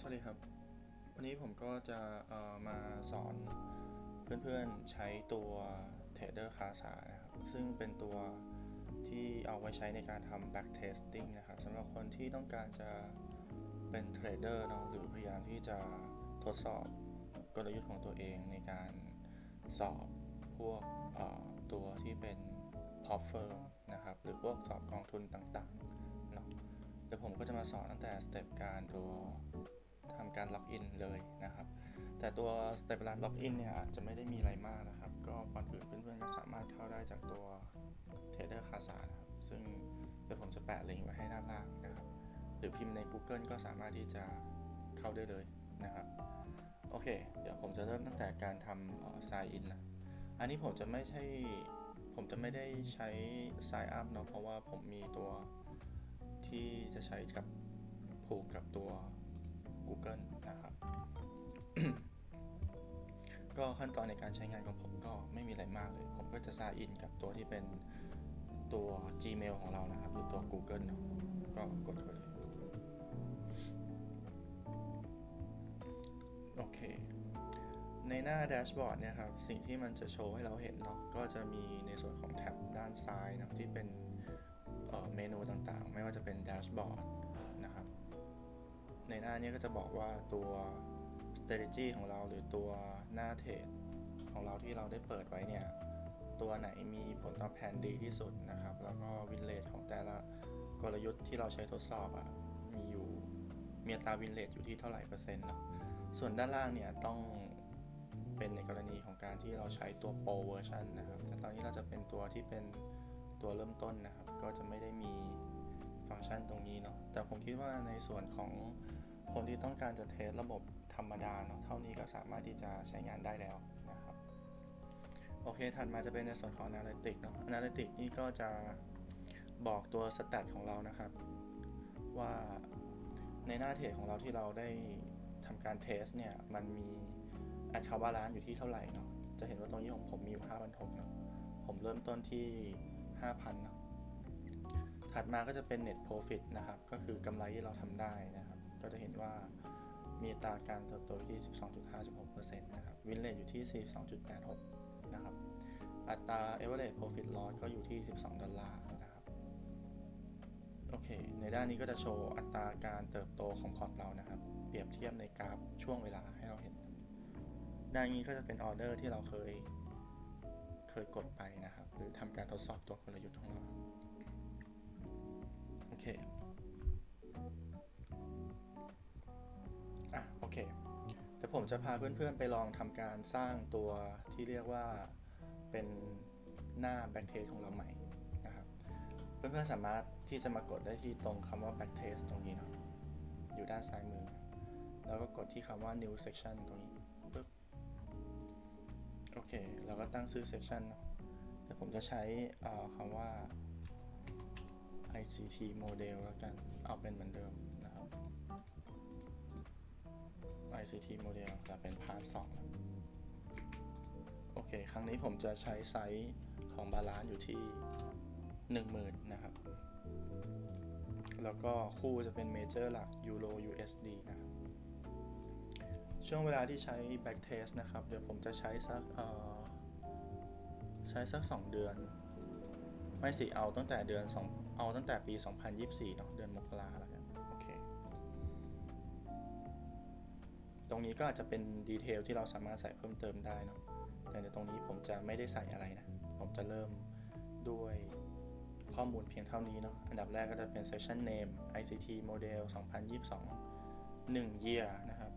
สวัสดีครับ วันนี้ผมก็จะมาสอนเพื่อนๆใช้ตัว Trader c a s a นะครับ ซึ่งเป็นตัวที่เอาไว้ใช้ในการทำ back testing นะครับสำหรับคนที่ต้องการจะเป็นเทรดเดอร์เนาะหรือพยายามที่จะทดสอบกลยุทธ์ของตัวเองในการสอบพวกตัวที่เป็น pop firm นะครับ หรือพวกสอบกองทุนต่างๆเนาะเดี๋ยวผมก็จะมาสอนตั้งแต่สเต็ปการตัว ล็อกอินเลยนะครับ แต่ตัวสเต็ปการล็อกอินเนี่ยจจะไม่ได้มีอะไรมากนะครับ ก็ก่อนอื่นเพื่อนๆก็สามารถเข้าได้จากตัว Trader c a s a นะครับ ซึ่งเดี๋ยวผมจะแปะลิงก์ไว้ให้ด้านล่างนะครับ หรือพิมพ์ใน Google ก็สามารถที่จะเข้าได้เลยนะครับ โอเค เดี๋ยวผมจะเริ่มตั้งแต่การทำ sign in นะ อันนี้ผมจะไม่ใช่ ผมจะไม่ได้ใช้ sign up เนาะ เพราะว่าผมมีตัวที่จะใช้กับผูกกับตัว Google นะครับ ก็ขั้นตอนในการใช้งานของผมก็ไม่มีอะไรมากเลย ผมก็จะ sign in กับตัวที่เป็นตัว Gmail ของเรานะครับ หรือตัว Google เนอะก็กดไปเลยโอเค ในหน้าแดชบอร์ดเนี่ยครับ สิ่งที่มันจะโชว์ให้เราเห็นเนาะก็จะมีในส่วนของแท็บด้านซ้ายนะที่เป็นเเมนูต่างๆ ไม่ว่าจะเป็นแดชบอร์ด ในหน้านี้ก็จะบอกว่าตัว strategy ของเราหรือตัวหน้าเทรดของเราที่เราได้เปิดไว้เนี่ย ตัวไหนมีผลตอบแทนดีที่สุดนะครับ แล้วก็วินเลทของแต่ละกลยุทธ์ที่เราใช้ทดสอบอะ่ะมีอยู่มีตาวินเลทอยู่ที่เท่าไหร่เปอร์เซ็นต์เนาะส่วนด้านล่างเนี่ยต้องเป็นในกรณีของการที่เราใช้ตัว Pro version นะครับ แต่ตอนนี้เราจะเป็นตัวที่เป็นตัวเริ่มต้นนะครับ ก็จะไม่ได้มีฟังก์ชันตรงนี้เนาะแต่ผมคิดว่าในส่วนของ คนที่ต้องการจะเทสระบบธรรมดาเนาะเท่านี้ก็สามารถที่จะใช้งานได้แล้วนะครับโอเค ถัดมาจะเป็นในส่วนของ Analytics เนาะ Analytics นี่ก็จะบอกตัว stat ของเรานะครับ ว่าในหน้าเทรดของเราที่เราได้ทำการเทสเนี่ย มันมี add คาบาลานซ์อยู่ที่เท่าไหร่เนาะจะเห็นว่าตรงนี้ของผมมีอยู่5,600เนาะผมเริ่มต้นที่ 5,000เนาะถัดมาก็จะเป็น net profit นะครับ ก็คือกำไรที่เราทำได้นะครับ ก็จะเห็นว่ามีตาการเติบโตที่ 12.56%นะครับ วินเลทอยู่ที่ 42.86 นะครับ อัตรา average profit loss ก็อยู่ที่ 12 ดอลลาร์นะครับ โอเค ในด้านนี้ก็จะโชว์อัตราการเติบโตของพอร์ตเรานะครับ เปรียบเทียบในกราฟช่วงเวลาให้เราเห็น ด้านนี้ก็จะเป็นออเดอร์ที่เราเคย เคยกดไปนะครับ หรือทำการทดสอบตัวกลยุทธ์ของเรา โอเค ผมจะพาเพื่อนๆไปลองทำการสร้างตัวที่เรียกว่าเป็นหน้า backtest ของเราใหม่นะครับ เพื่อนๆสามารถที่จะมากดได้ที่ตรงคำว่า backtest ตรงนี้เนาะอยู่ด้านซ้ายมือ แล้วก็กดที่คำว่า new section ตรงนี้ปึ๊บโอเคเราก็ตั้งชื่อ section เนาะเดี๋ยวผมจะใช้คำว่า ICT model แล้วกัน เอาเป็นเหมือนเดิม ICT model แต่เป็นพาร์ทสองโอเค ครั้งนี้ผมจะใช้ไซส์ของบาลานซ์อยู่ที่ 10,000 นะครับ แล้วก็คู่จะเป็นเมเจอร์หลัก Euro USD นะครับ ช่วงเวลาที่ใช้ back test นะครับ เดี๋ยวผมจะใช้สักใช้สัก 2 เดือน ไม่สิ เอาตั้งแต่เดือนสองเอาตั้งแต่ปี 2024เนาะเดือนมกราล้ว ตรงนี้ก็อาจจะเป็นดีเทลที่เราสามารถใส่เพิ่มเติมได้เนาะแต่ในตรงนี้ผมจะไม่ได้ใส่อะไรนะ ผมจะเริ่มด้วยข้อมูลเพียงเท่านี้เนาะอันดับแรกก็จะเป็น session name ICT model 2022 1 year นะครับ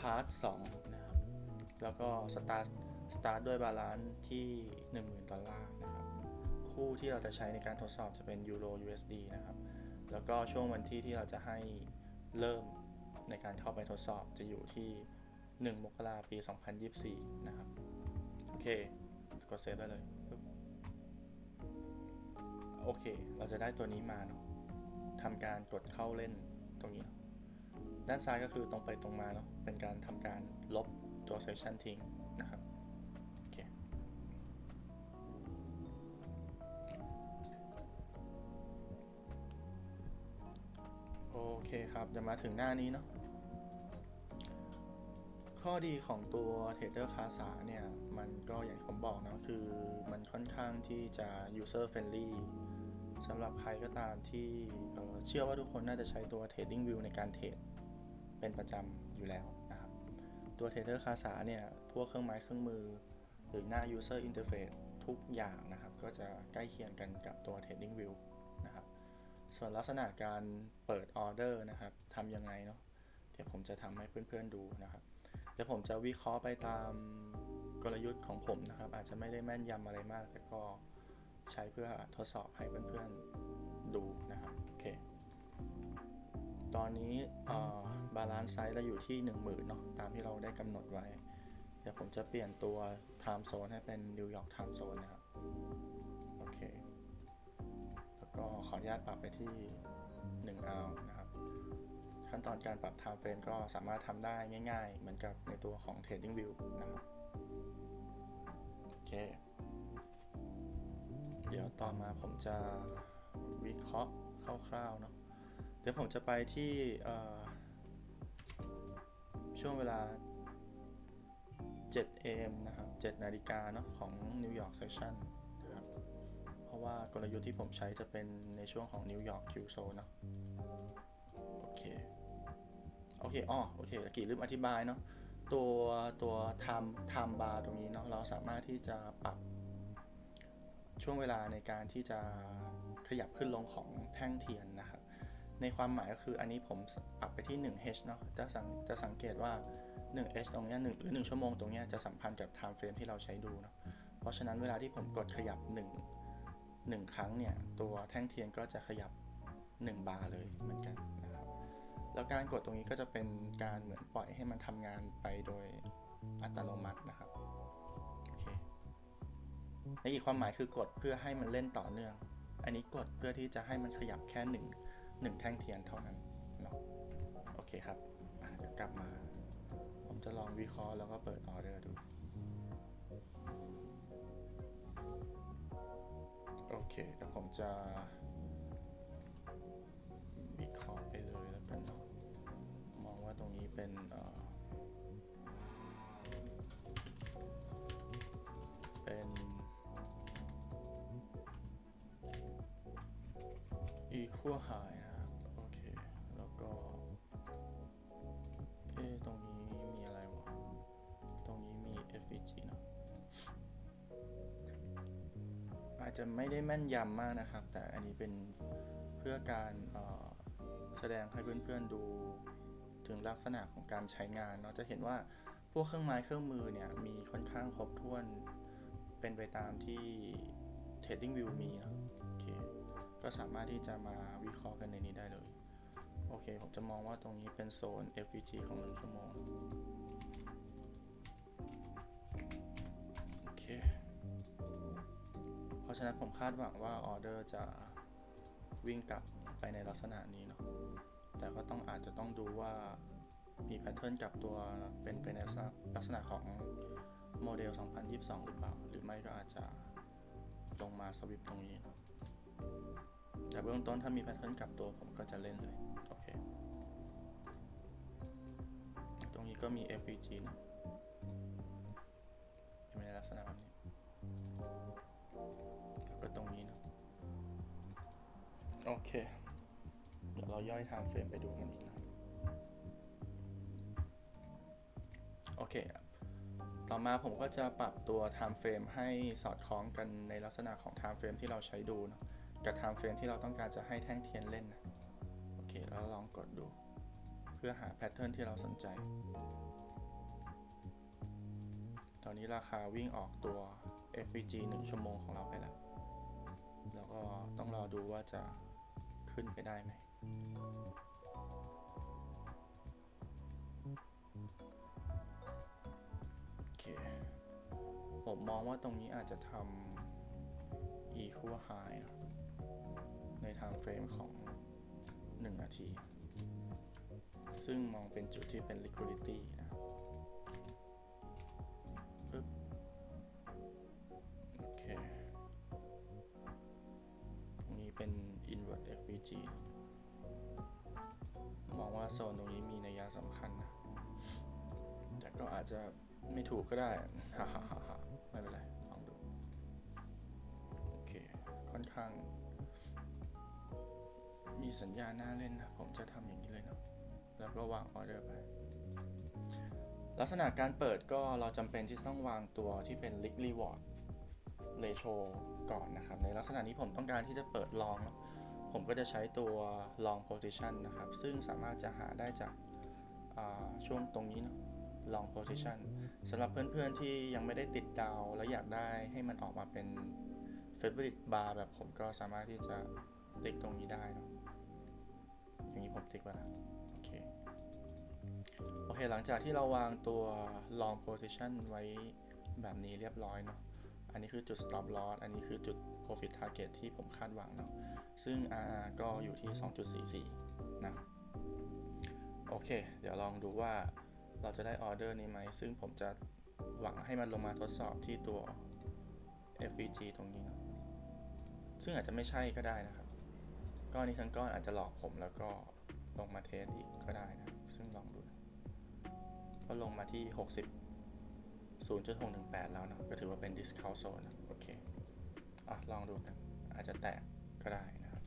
part 2นะครับ แล้วก็ start start ด้วยบาลานซ์ที่ 10,000 ดอลลาร์นะครับ คู่ที่เราจะใช้ในการทดสอบจะเป็น Euro USD นะครับ แล้วก็ช่วงวันที่ที่เราจะให้เริ่ม ในการเข้าไปทดสอบจะอยู่ที่ 1 มกราปี 2024 นะครับ โอเค กดเซฟได้เลยโอเค เราจะได้ตัวนี้มาเนาะทำการกดเข้าเล่นตรงนี้ ด้านซ้ายก็คือตรงไปตรงมาเนาะเป็นการทำการลบตัวเซสชันทิ้ง เคครับ จะมาถึงหน้านี้เนาะข้อดีของตัว Trader Casa เนี่ย มันก็อย่างที่ผมบอกนะ คือมันค่อนข้างที่จะ user friendly สำหรับใครก็ตามที่เเชื่อว่าทุกคนน่าจะใช้ตัว Trading View ในการเทรดเป็นประจำอยู่แล้วนะครับ ตัว Trader Casa เนี่ย พวกเครื่องไม้เครื่องมือ หรือหน้า user interface ทุกอย่างนะครับ ก็จะใกล้เคียงกันกับตัว Trading View ส่วนลักษณะการเปิดออเดอร์นะครับทำยังไงเนาะเดี๋ยวผมจะทำให้เพื่อนๆดูนะครับเดี๋ยวผมจะวิเคราะห์ไปตามกลยุทธ์ของผมนะครับ อาจจะไม่ได้แม่นยำอะไรมาก แต่ก็ใช้เพื่อทดสอบให้เพื่อนๆดูนะครับโอเคตอนนี้บาลานซ์ไซส์เราอยู่ที่ 10,000เนาะตามที่เราได้กำหนดไว้ เดี๋ยวผมจะเปลี่ยนตัว time zone ให้เป็นนิวยอร์ก time zone นะครับ ก็ขออนุญาตปรับไปที่1 hour นะครับ ขั้นตอนการปรับ time frame ก็สามารถทำได้ง่าย ๆ เหมือนกับในตัวของ Trading View นะครับโอเค เดี๋ยวต่อมาผมจะวิเคราะห์คร่าวๆเนาะเดี๋ยวผมจะไปที่ช่วงเวลา 7 am นะครับ 7 นาฬิกาเนาะของนิวยอร์กเซสชันน รับเพราะว่ากลยุทธ์ที่ผมใช้จะเป็นในช่วงของนิวยอร์กคิวโซเนาะโอเค โอเคอ๋อโอเคกี้ลืมอธิบายเนาะตัวตัวไทม์ไทม์บาร์ตรงนี้เนาะเราสามารถที่จะปรับช่วงเวลาในการที่จะขยับขึ้นลงของแท่งเทียนนะครับในความหมายก็คืออันนี้ผมปรับไปที่ 1h เนาะจะสังจะสังเกตว่า 1h ตรงเนี้ยหนึ่งหรือ1ชั่วโมงตรงเนี้ยจะสัมพันธ์กับ time frame ที่เราใช้ดูเนาะเพราะฉะนั้นเวลาที่ผมกดขยับ 1 1 ครั้งเนี่ยตัวแท่งเทียนก็จะขยับ 1 บาร์เลยเหมือนกันนะครับแล้วการกดตรงนี้ก็จะเป็นการเหมือนปล่อยให้มันทำงานไปโดยอัตโนมัตินะครับโอเคในอีกความหมายคือกดเพื่อให้มันเล่นต่อเนื่อง อันนี้กดเพื่อที่จะให้มันขยับแค่หนึ่งหนึ่งแท่งเทียนเท่านั้นเนาะโอเคครับเดี๋ยวกลับมา ผมจะลองวิเคราะห์แล้วก็เปิดออเดอร์ดู เคเดี๋ยวผมจะวิเคราะห์ไปเลยแล้วกันเนาะมองว่าตรงนี้เป็นเอ่อเป็น equal high นะครับ โอเค แล้วก็ เอ๊ะตรงนี้มีอะไรวะ ตรงนี้มี FEG เนอะ จจะไม่ได้แม่นยำมากนะครับ แต่อันนี้เป็นเพื่อการแสดงให้เพื่อนๆดูถึงลักษณะของการใช้งานเนาะจะเห็นว่าพวกเครื่องไม้เครื่องมือเนี่ยมีค่อนข้างครบถ้วนเป็นไปตามที่ Trading View มีนะโอเคก็สามารถที่จะมาวิเคราะห์กันในนี้ได้เลย โอเค ผมจะมองว่าตรงนี้เป็นโซน FVG ของ1ชั่วโมง ราะฉะนั้นผมคาดหวังว่าออเดอร์จะวิ่งกลับไปในลักษณะนี้เนาะแต่ก็ต้องอาจจะต้องดูว่ามีแพทเทิร์นกลับตัวเป็นไปในลักษณะของโมเดล 2022 หรือเปล่า หรือไม่ก็อาจจะลงมาสวิปตรงนี้เนาะแต่เบื้องต้นถ้ามีแพทเทิร์นกลับตัวผมก็จะเล่นเลย โอเค ตรงนี้ก็มี FVG นะเป็นในลักษณะแบบนี้ รงนี้นะโอเค เดี๋ยวเราย่อยไทม์เฟรมไปดูกันอีกนะ โอเคต่อมาผมก็จะปรับตัว time frame ให้สอดคล้องกันในลักษณะของ time frame ที่เราใช้ดูนะกับ time frame ที่เราต้องการจะให้แท่งเทียนเล่นนะโอเค แล้วลองกดดู เพื่อหาแพทเทิร์นที่เราสนใจ ตอนนี้ราคาวิ่งออกตัว FVG 1 ชั่วโมงของเราไปแล้ว แล้วก็ต้องรอดูว่าจะขึ้นไปได้ไหมโอเค ผมมองว่าตรงนี้อาจจะทำ equal high นะใน time frame ของ 1 นาที ซึ่งมองเป็นจุดที่เป็น liquidity นะ ว่าโซนตรงนี้มีนัยสำคัญนะ แต่ก็อาจจะไม่ถูกก็ได้ฮ่าฮ่าฮ่าฮ่าไม่เป็นไร ลองดู โอเค ค่อนข้าง มีสัญญาณน่าเล่นนะ ผมจะทำอย่างนี้เลยเนาะ แล้วก็วางออเดอร์ไป ลักษณะการเปิดก็เราจำเป็นที่ต้องวางตัวที่เป็น Lick Reward Ratio ก่อนนะครับ ในลักษณะนี้ผมต้องการที่จะเปิดลองเนาะ ผมก็จะใช้ตัว long position นะครับ ซึ่งสามารถจะหาได้จากาช่วงตรงนี้เนาะ long position สำหรับเพื่อนๆที่ยังไม่ได้ติดดาว แล้วอยากได้ให้มันออกมาเป็น favorite bar แบบผมก็สามารถที่จะติ๊กตรงนี้ได้เนาะอย่างนี้ผมติ๊กไว้แล้วโอเคโอเค หลังจากที่เราวางตัว long position ไว้แบบนี้เรียบร้อยเนาะ อันนี้คือจุด stop loss อันนี้คือจุด profit target ที่ผมคาดหวังเนาะ ซึ่ง RR ก็อยู่ที่ 2.44 นะ โอเค เดี๋ยวลองดูว่าเราจะได้ออเดอร์นี้ไหม ซึ่งผมจะหวังให้มันลงมาทดสอบที่ตัว FVG ตรงนี้เนาะ ซึ่งอาจจะไม่ใช่ก็ได้นะครับ ก้อนนี้ทั้งก้อนอาจจะหลอกผมแล้วก็ลงมาเทสอีกก็ได้นะ ซึ่งลองดู ก็ลงมาที่ 60 0.618 แล้วนะก็ถือว่าเป็น discount zone นะโอเคอะลองดูกันอาจจะแตกก็ได้นะครับ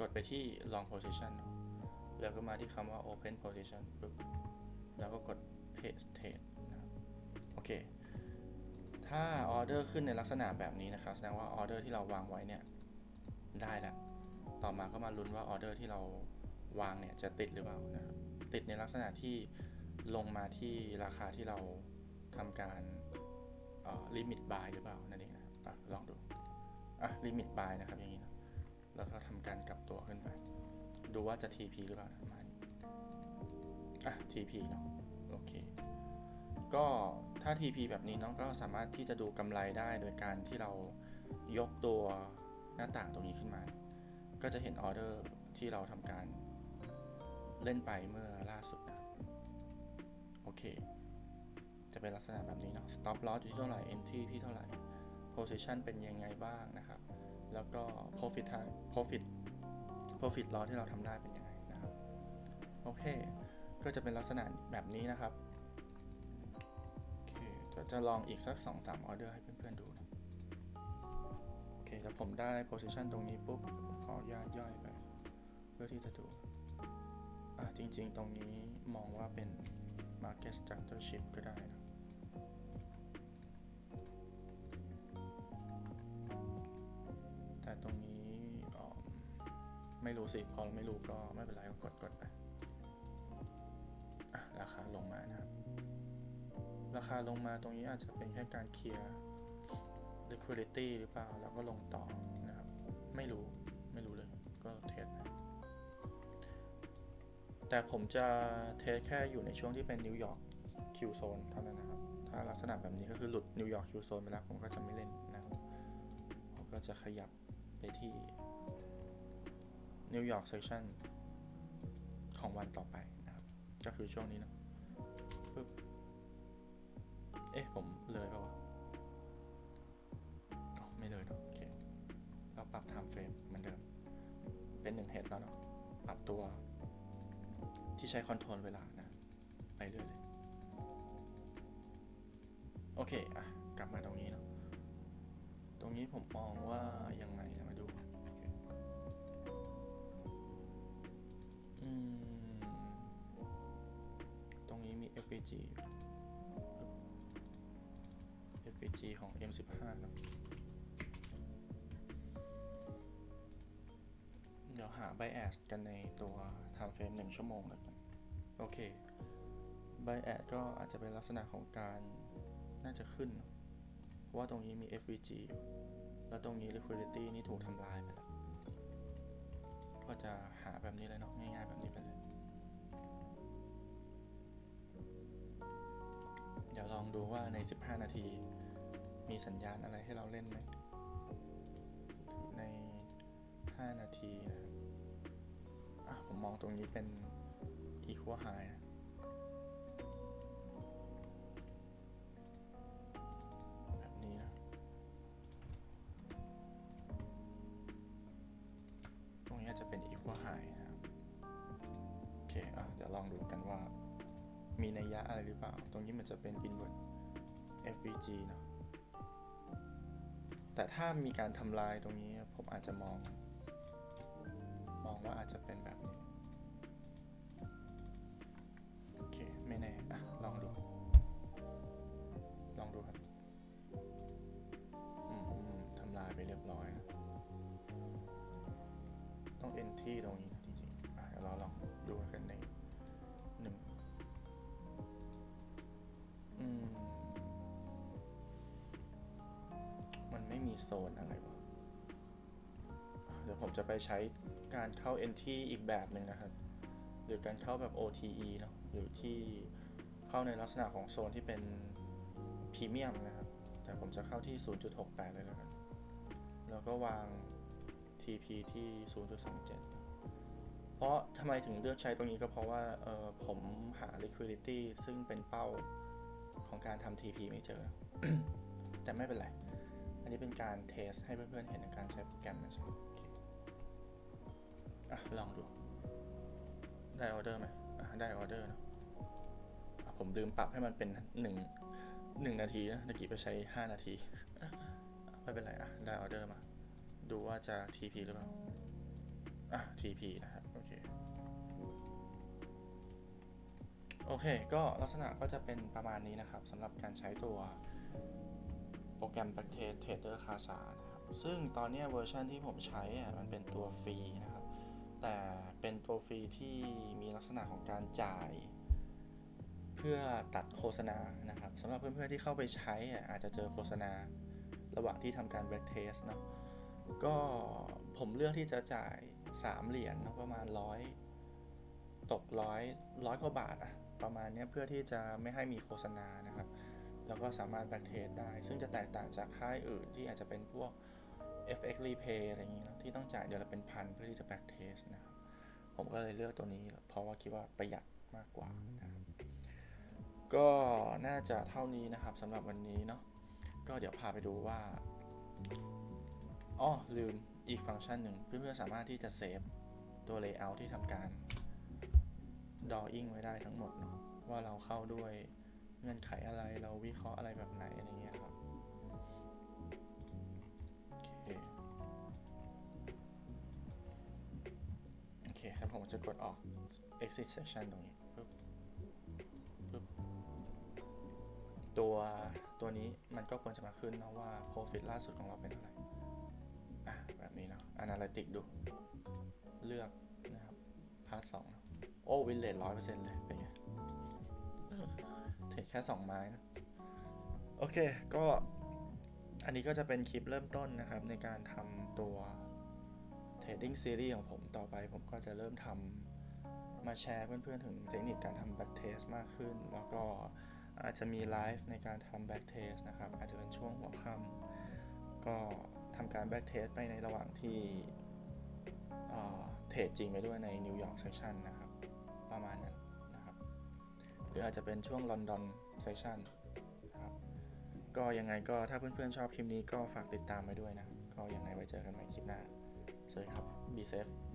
กดไปที่ long position เนะแล้วก็มาที่คำว่า open position ปุ๊บแล้วก็กด paste trade นะครับโอเค ถ้าออเดอร์ขึ้นในลักษณะแบบนี้นะครับ แสดงว่าออเดอร์ที่เราวางไว้เนี่ย ได้แล้ว ต่อมาก็มาลุ้นว่าออเดอร์ที่เราวางเนี่ยจะติดหรือเปล่านะครับ ติดในลักษณะที่ ลงมาที่ราคาที่เราทำการลิมิตบายหรือเปล่า นั่นเองนะอะลองดูอะลิมิตบายนะครับอย่างนี้นะแล้วก็ทำการกลับตัวขึ้นไป ดูว่าจะ TP หรือเปล่านะประมาณนี้อะ TP เนาะโอเค ก็ถ้า TP แบบนี้น้องก็สามารถที่จะดูกำไรได้โดยการที่เรายกตัวหน้าต่างตรงนี้ขึ้นมา ก็จะเห็นออเดอร์ที่เราทำการเล่นไปเมื่อล่าสุด จะเป็นลักษณะแบบนี้เนาะ stop loss อยู่ที่เท่าไหร่ entry ที่เท่าไหร่ position เป็นยังไงบ้างนะครับ แล้วก็ profit time profit profit loss ที่เราทำได้เป็นยังไงนะครับ โอเค ก็จะเป็นลักษณะแบบนี้นะครับโอเคจะจะลองอีกสัก 2-3 ออเดอร์ให้เพื่อนๆดูนะโอเค แล้วผมได้ position ตรงนี้ปุ๊บขออนุญาตย่อยไป เพื่อที่จะดู อะจริงๆ ตรงนี้มองว่าเป็น market structure shift ก็ได้นะแต่ตรงนี้ไม่รู้สิพอไม่รู้ก็ไม่เป็นไรก็กดกดไปราคาลงมานะครับราคาลงมาตรงนี้อาจจะเป็นแค่การเคลียร์ liquidity หรือเปล่า แล้วก็ลงต่อนะครับ ไม่รู้ ไม่รู้เลย ก็เทสไป แต่ผมจะเทสแค่อยู่ในช่วงที่เป็นนิวยอร์กคิวโซนเท่านั้นนะครับ ถ้าลักษณะแบบนี้ก็คือหลุดนิวยอร์กคิวโซนไปแล้วผมก็จะไม่เล่นนะครับ ผมก็จะขยับไปที่นิวยอร์กเซสชั่นของวันต่อไปนะครับ ก็คือช่วงนี้นะปึ๊บเอ๊ะ ผมเลยเปล่าวะอ๋อไม่เลยเนอะโอเค เราปรับ time frame เหมือนเดิม เป็นหนึ่งเฮดแล้วเนาะ ปรับตัว ที่ใช้คอนโทรลเวลานะ ไปเรื่อยเลย โอเค อะ กลับมาตรงนี้เนาะตรงนี้ผมมองว่ายังไงนะมาดูอืมตรงนี้มี FVG FVG ของ M15 เนะเดี๋ยวหา bias กันในตัว time frame 1 ชั่วโมงแล้ว โอเค bias ก็อาจจะเป็นลักษณะของการน่าจะขึ้น เพราะว่าตรงนี้มี FVG อยู่แล้วตรงนี้ liquidity นี่ถูกทำลายไปแล้ว ก็จะหาแบบนี้เลยเนาะ ง่ายๆแบบนี้ไปเลย เดี๋ยวลองดูว่าใน 15 นาที มีสัญญาณอะไรให้เราเล่นไหม ใน 5 นาทีนะอะผมมองตรงนี้เป็น equal high นะแบบนี้นะ ตรงนี้อาจจะเป็น equal high นะครับ โอเค อะ เดี๋ยวลองดูกันว่า มีนัยยะอะไรหรือเปล่า ตรงนี้มันจะเป็น invert FVG เนอะแต่ถ้ามีการทำลายตรงนี้ผมอาจจะมอง มองว่าอาจจะเป็นแบบนี้ โซนอะไรวะเดี๋ยวผมจะไปใช้การเข้า NT อีกแบบหนึ่งนะครับ หรือการเข้าแบบ OTE เนาะหรือที่เข้าในลักษณะของโซนที่เป็นพรีเมียมนะครับ แต่ผมจะเข้าที่ 0.68 เลยแล้วกัน แล้วก็วาง TP ที่ 0.27 เพราะทำไมถึงเลือกใช้ตรงนี้ก็เพราะว่าเออผมหา liquidity ซึ่งเป็นเป้าของการทำ TP ไม่เจอ แต่ไม่เป็นไร นนี้เป็นการเทสให้เพื่อนๆเห็นในการใช้โปรแกรมนะใช่โอเคอะลองดู ได้ออเดอร์ไหมอะได้ออเดอร์เนอะอะผมลืมปรับให้มันเป็นหนึ่งหนึ่งนาทีนะตะกี้ไปใช้ห้านาทีไม่เป็นไรอะได้ออเดอร์มา ดูว่าจะ TP หรือเปล่าอะ TP นะครับ โอเค โอเค ก็ลักษณะก็จะเป็นประมาณนี้นะครับสำหรับการใช้ตัว โปรแกรม Backtest Trader Casa นะครับ ซึ่งตอนนี้เวอร์ชันที่ผมใช้อะมันเป็นตัวฟรีนะครับ แต่เป็นตัวฟรีที่มีลักษณะของการจ่าย เพื่อตัดโฆษณานะครับสำหรับเพื่อนๆที่เข้าไปใช้อะอาจจะเจอโฆษณาระหว่างที่ทำการ backtest เนาะก็ผมเลือกที่จะจ่าย 3 เหรียญนะประมาณร้อยตกร้อยร้อยกว่าบาทอะประมาณนี้เพื่อที่จะไม่ให้มีโฆษณานะครับ แล้วก็สามารถ backtest ได้ ซึ่งจะแตกต่างจากค่ายอื่นที่อาจจะเป็นพวก FX repay อะไรอย่างนี้นะที่ต้องจ่ายเดือนละเป็นพันเพื่อที่จะ backtest นะครับ ผมก็เลยเลือกตัวนี้ เพราะว่าคิดว่าประหยัดมากกว่านะครับ ก็น่าจะเท่านี้นะครับสำหรับวันนี้เนาะก็เดี๋ยวพาไปดูว่าอ๋อลืมอีกฟังก์ชันหนึ่งเพื่อนๆสามารถที่จะเซฟตัว layout ที่ทำการ drawing ไว้ได้ทั้งหมดเนาะว่าเราเข้าด้วย เงื่อนไขอะไรเราวิเคราะห์อะไรแบบไหนอะไรเงี้ยครับโอเคโอเคแล้วผมจะกดออก exit session ตรงนี้ปึ๊บปึ๊บตัวตัวนี้มันก็ควรจะมาขึ้นนะว่า profit ล่าสุดของเราเป็นอะไรอะแบบนี้เนาะ analytic ดู เลือกนะครับ พาร์ทสองโอ้วินเลทร้อยเปอร์เซ็นต์เลย เป็นไง แค่สองไม้นะโอเคก็อันนี้ก็จะเป็นคลิปเริ่มต้นนะครับ ในการทำตัว Trading Series ของผมต่อไป ผมก็จะเริ่มทำมาแชร์เพื่อนๆ ถึงเทคนิคการทำ back test มากขึ้น แล้วก็อาจจะมีไลฟ์ในการทำ back test นะครับ อาจจะเป็นช่วงหัวค่ำก็ทำการ back test ไปในระหว่างที่เทรดจริงไปด้วยในนิวยอร์กเซสชันนะครับ ประมาณนั้น รืออาจจะเป็นช่วงลอนดอนเซสชันนะครับก็ยังไงก็ถ้าเพื่อนๆชอบคลิปนี้ก็ฝากติดตามไว้ด้วยนะ ก็ยังไงไว้เจอกันใหม่คลิปหน้าสวัสดีครับ be safe